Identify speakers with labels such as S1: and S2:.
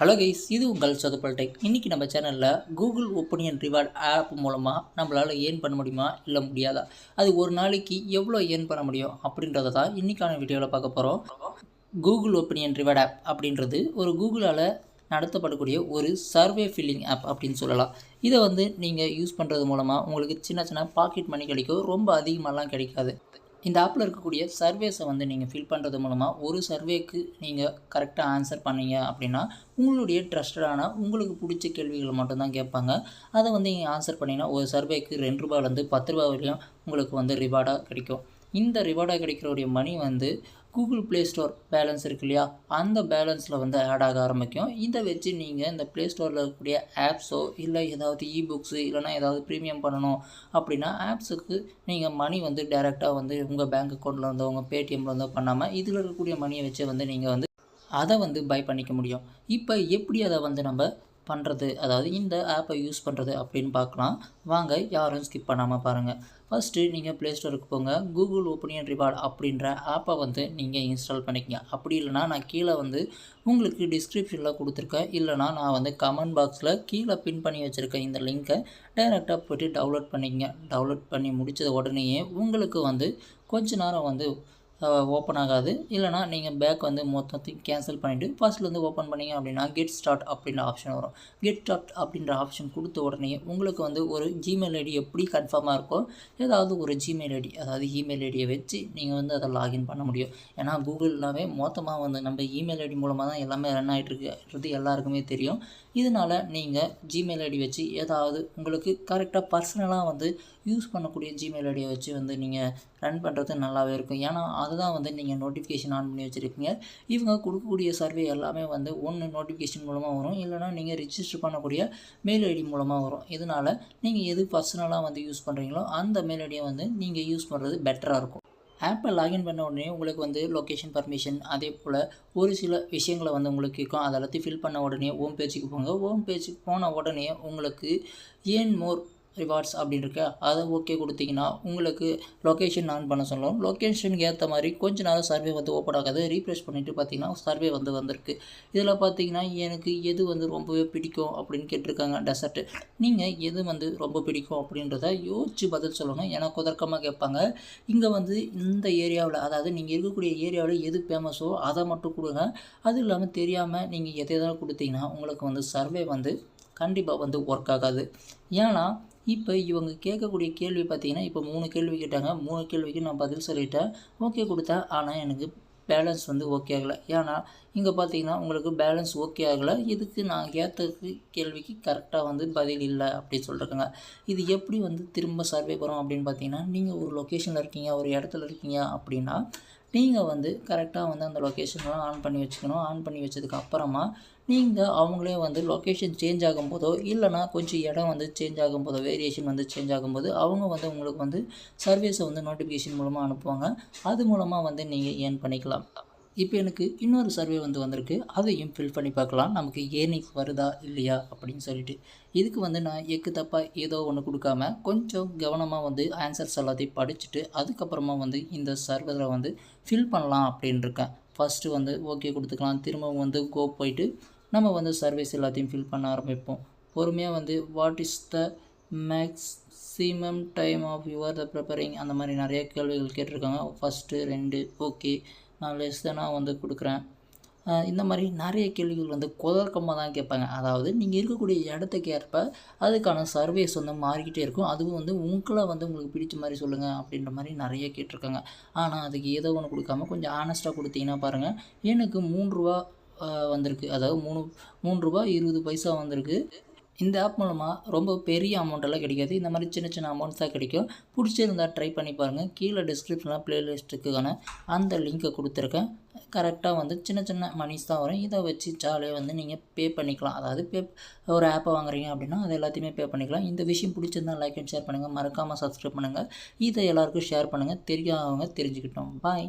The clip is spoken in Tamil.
S1: ஹலோ கைஸ் இது உங்கள் சதுப்பல் டெக் இன்றைக்கி நம்ம சேனலில் கூகுள் ஒப்பனியன் ரிவார்ட் ஆப் மூலமாக நம்மளால் ஏர்ன் பண்ண முடியுமா இல்லை முடியாதா? அது ஒரு நாளைக்கு எவ்வளோ ஏர்ன் பண்ண முடியும் அப்படின்றத தான் இன்றைக்கான வீடியோவில் பார்க்க போகிறோம் கூகுள் ஒப்பனியன் ரிவார்ட் ஆப் அப்படின்றது ஒரு கூகுளால் நடத்தப்படக்கூடிய ஒரு சர்வே ஃபில்லிங் ஆப் அப்படின்னு சொல்லலாம். இதை வந்து நீங்கள் யூஸ் பண்ணுறது மூலமாக உங்களுக்கு சின்ன சின்ன பாக்கெட் மணி கிடைக்கும் ரொம்ப அதிகமாகலாம் கிடைக்காது. இந்த ஆப்பில் இருக்கக்கூடிய சர்வேஸை வந்து நீங்கள் ஃபில் பண்ணுறது மூலமாக ஒரு சர்வேக்கு நீங்கள் கரெக்டாக ஆன்சர் பண்ணீங்க அப்படின்னா உங்களுடைய ட்ரஸ்டடான உங்களுக்கு பிடிச்ச கேள்விகளை மட்டும்தான் கேட்பாங்க. அதை வந்து நீங்கள் ஆன்சர் பண்ணிங்கன்னா ஒரு சர்வேக்கு ரெண்டு ரூபாயிலேருந்து பத்து ரூபா வரையும் உங்களுக்கு வந்து ரிவார்டாக கிடைக்கும். இந்த ரிவார்டாக கிடைக்கிறவுடைய மணி வந்து கூகுள் ப்ளே ஸ்டோர் பேலன்ஸ் இருக்கு இல்லையா? அந்த பேலன்ஸில் வந்து ஆட் ஆக ஆரம்பிக்கும். இதை வச்சு நீங்கள் இந்த ப்ளே ஸ்டோரில் இருக்கக்கூடிய ஆப்ஸோ இல்லை ஏதாவது இ புக்ஸு இல்லைனா ஏதாவது ப்ரீமியம் பண்ணணும் அப்படின்னா ஆப்ஸுக்கு நீங்கள் மணி வந்து டைரெக்டாக வந்து உங்கள் பேங்க் அக்கௌண்ட்டில் இருந்தோ உங்கள் பேடிஎம்மில் இருந்தோ பண்ணாமல் இதில் இருக்கக்கூடிய மணியை வச்சு வந்து நீங்கள் வந்து அதை வந்து பை பண்ணிக்க முடியும். இப்போ எப்படி அதை வந்து நம்ம பண்ணுறது அதாவது இந்த ஆப்பை யூஸ் பண்ணுறது அப்படின்னு பார்க்கலாம். வாங்க யாரும் ஸ்கிப் பண்ணாமல் பாருங்கள் ஃபஸ்ட்டு நீங்கள் ப்ளே ஸ்டோருக்கு போங்க. கூகுள் ஓப்பனியன் ரிவார்ட் அப்படின்ற ஆப்பை வந்து நீங்கள் இன்ஸ்டால் பண்ணிக்கங்க. அப்படி இல்லைனா நான் கீழே வந்து உங்களுக்கு டிஸ்கிரிப்ஷனில் கொடுத்துருக்கேன். இல்லைனா நான் வந்து கமெண்ட் பாக்ஸில் கீழே பின் பண்ணி வச்சுருக்கேன் இந்த லிங்க்கை டைரெக்டாக போய்ட்டு டவுன்லோட் பண்ணிக்கங்க. டவுன்லோட் பண்ணி முடித்தது உடனேயே உங்களுக்கு வந்து கொஞ்ச நேரம் வந்து ஓப்பன் ஆகாது. இல்லைனா நீங்கள் பேக் வந்து மொத்தத்தையும் கேன்சல் பண்ணிவிட்டு ஃபஸ்ட்லேருந்து ஓப்பன் பண்ணிங்க அப்படின்னா கெட் ஸ்டார்ட் அப்படின்ற ஆப்ஷன் வரும். கெட் ஸ்டார்ட் அப்படின்ற ஆப்ஷன் கொடுத்த உடனே உங்களுக்கு வந்து ஒரு ஜிமெயில் ஐடி எப்படி கன்ஃபார்மாக இருக்கோ ஏதாவது ஒரு ஜிமெயில் ஐடி அதாவது இமெயில் ஐடியை வச்சு நீங்கள் வந்து அதை லாகின் பண்ண முடியும். ஏன்னா கூகுள்னாவே மொத்தமாக வந்து நம்ம இமெயில் ஐடி மூலமாக தான் எல்லாமே ரன் ஆகிட்டுருக்குறது எல்லாருக்குமே தெரியும். இதனால் நீங்கள் ஜிமெயில் ஐடி வச்சு ஏதாவது உங்களுக்கு கரெக்டாக பர்சனலாக வந்து யூஸ் பண்ணக்கூடிய ஜிமெயில் ஐடியை வச்சு வந்து நீங்கள் ரன் பண்ணுறது நல்லாவே இருக்கும். ஏன்னா அதுதான் வந்து நீங்கள் நோட்டிஃபிகேஷன் ஆன் பண்ணி வச்சுருப்பீங்க இவங்க கொடுக்கக்கூடிய சர்வே எல்லாமே வந்து ஒன்று நோட்டிஃபிகேஷன் மூலமாக வரும். இல்லைனா நீங்கள் ரிஜிஸ்டர் பண்ணக்கூடிய மெயில் ஐடி மூலமாக வரும். இதனால் நீங்கள் எது பர்சனலாக வந்து யூஸ் பண்ணுறீங்களோ அந்த மெயில் ஐடியை வந்து நீங்கள் யூஸ் பண்ணுறது பெட்டராக இருக்கும். ஆப்பை லாகின் பண்ண உடனே உங்களுக்கு வந்து லொக்கேஷன் பர்மிஷன் அதே போல் ஒரு சில விஷயங்களை வந்து உங்களுக்கு கேட்கும். அதை எல்லாத்தையும் ஃபில் பண்ண உடனே ஓம் பேஜுக்கு போங்க. ஓம் பேஜுக்கு போன உடனே உங்களுக்கு ஏன் மோர் ரிவார்ட்ஸ் அப்படின்னு இருக்கு அதை ஓகே கொடுத்தீங்கன்னா உங்களுக்கு லொக்கேஷன் ஆன் பண்ண சொல்லும் லொக்கேஷனுக்கு ஏற்ற மாதிரி கொஞ்ச நேரம் சர்வே வந்து ஓப்பன் ஆகாது. ரீஃப்ரெஷ் பண்ணிவிட்டு பார்த்தீங்கன்னா சர்வே வந்து வந்திருக்கு. இதில் பார்த்தீங்கன்னா எனக்கு எது வந்து ரொம்பவே பிடிக்கும் அப்படின்னு கேட்டிருக்காங்க. டெசர்ட்டு நீங்கள் எது வந்து ரொம்ப பிடிக்கும் அப்படின்றத யோசிச்சு பதில் சொல்லணும். ஏன்னா குதர்க்கமாக கேட்பாங்க. இங்கே வந்து இந்த ஏரியாவில் அதாவது நீங்கள் இருக்கக்கூடிய ஏரியாவில் எது ஃபேமஸோ அதை மட்டும் கொடுங்க. அதுவும் இல்லாமல் தெரியாமல் நீங்கள் எதை எதாவது கொடுத்தீங்கன்னா உங்களுக்கு வந்து சர்வே வந்து கண்டிப்பாக வந்து ஒர்க் ஆகாது. ஏன்னா இப்போ இவங்க கேட்கக்கூடிய கேள்வி பார்த்தீங்கன்னா இப்போ மூணு கேள்வி கேட்டாங்க. மூணு கேள்விக்கு நான் பதில் சொல்லிட்டேன். ஓகே கொடுத்தேன் ஆனால் எனக்கு பேலன்ஸ் வந்து ஓகே ஆகலை. ஏன்னா இங்கே பார்த்தீங்கன்னா உங்களுக்கு பேலன்ஸ் ஓகே ஆகலை. இதுக்கு நான் கேட்ட கேள்விக்கு கரெக்டாக வந்து பதில் இல்லை அப்படின்னு சொல்லியிருக்காங்க இது எப்படி வந்து திரும்ப சர்வே வரும் அப்படின்னு பார்த்தீங்கன்னா நீங்கள் ஒரு லொக்கேஷனில் இருக்கீங்க ஒரு இடத்துல இருக்கீங்க அப்படின்னா நீங்கள் வந்து கரெக்டாக வந்து அந்த லொக்கேஷன்லாம் ஆன் பண்ணி வச்சுக்கணும். ஆன் பண்ணி வச்சதுக்கு அப்புறமா நீங்கள் அவங்களே வந்து லொக்கேஷன் சேஞ்ச் ஆகும்போதோ இல்லைனா கொஞ்சம் இடம் வந்து சேஞ்ச் ஆகும்போதோ வேரியேஷன் வந்து சேஞ்ச் ஆகும்போது அவங்க வந்து உங்களுக்கு வந்து சர்வீஸை வந்து நோட்டிஃபிகேஷன் மூலமாக அனுப்புவாங்க. அது மூலமாக வந்து நீங்கள் ஏர்ன் பண்ணிக்கலாம். இப்போ எனக்கு இன்னொரு சர்வே வந்து வந்திருக்கு. அதையும் ஃபில் பண்ணி பார்க்கலாம். நமக்கு ஏர்னிங் வருதா இல்லையா அப்படின்னு சொல்லிட்டு. இதுக்கு வந்து நான் எக்கு தப்பாக ஏதோ ஒன்று கொடுக்காம கொஞ்சம் கவனமாக வந்து ஆன்சர்ஸ் எல்லாத்தையும் படிச்சுட்டு அதுக்கப்புறமா வந்து இந்த சர்வரில் வந்து ஃபில் பண்ணலாம் அப்படின்னு இருக்கேன். ஃபஸ்ட்டு வந்து ஓகே கொடுத்துக்கலாம். திரும்பவும் வந்து கோ போயிட்டு நம்ம வந்து சர்வீஸ் எல்லாத்தையும் ஃபில் பண்ண ஆரம்பிப்போம். பொறுமையாக வந்து what is the maximum time of your the preparing அந்த மாதிரி நிறைய கேள்விகள் கேட்டிருக்காங்க. ஃபஸ்ட்டு ரெண்டு ஓகே நான் லெஸ் தானாக வந்து கொடுக்குறேன். இந்த மாதிரி நிறைய கேள்விகள் வந்து குதர்க்கமாக தான் கேட்பாங்க. அதாவது நீங்கள் இருக்கக்கூடிய இடத்துக்கு ஏற்ப அதுக்கான சர்வேஸ் வந்து மாறிக்கிட்டே இருக்கும். அதுவும் வந்து உங்களை வந்து உங்களுக்கு பிடிச்ச மாதிரி சொல்லுங்கள் அப்படின்ற மாதிரி நிறைய கேட்டிருக்காங்க. ஆனால் அதுக்கு ஏதோ ஒன்று கொடுக்காம கொஞ்சம் ஆனஸ்ட்டாக கொடுத்தீங்கன்னா பாருங்கள் எனக்கு மூன்று ரூபா வந்திருக்கு. அதாவது மூணு மூணு ரூபா இருபது பைசா வந்திருக்கு. இந்த ஆப் மூலமாக ரொம்ப பெரிய அமௌண்ட்டெல்லாம் கிடைக்காது. இந்த மாதிரி சின்ன சின்ன அமௌண்ட்ஸ் தான் கிடைக்கும். பிடிச்சிருந்தால் ட்ரை பண்ணி பாருங்கள் கீழே டிஸ்கிரிப்ஷனில் ப்ளேலிஸ்ட்டுக்கான அந்த லிங்க்கை கொடுத்துருக்கேன். கரெக்டாக வந்து சின்ன சின்ன மணிஸ் தான் வரும். இதை வச்சு ஜாலியாக வந்து நீங்கள் பே பண்ணிக்கலாம். அதாவது பே ஒரு ஆப்பை வாங்குறீங்க அப்படின்னா அது எல்லாத்தையுமே பே பண்ணிக்கலாம். இந்த விஷயம் பிடிச்சிருந்தால் லைக் அண்ட் ஷேர் பண்ணுங்கள் மறக்காமல் சப்ஸ்கிரைப் பண்ணுங்கள் இதை எல்லாருக்கும் ஷேர் பண்ணுங்கள் தெரியாதவங்க தெரிஞ்சுக்கிட்டோம். பாய்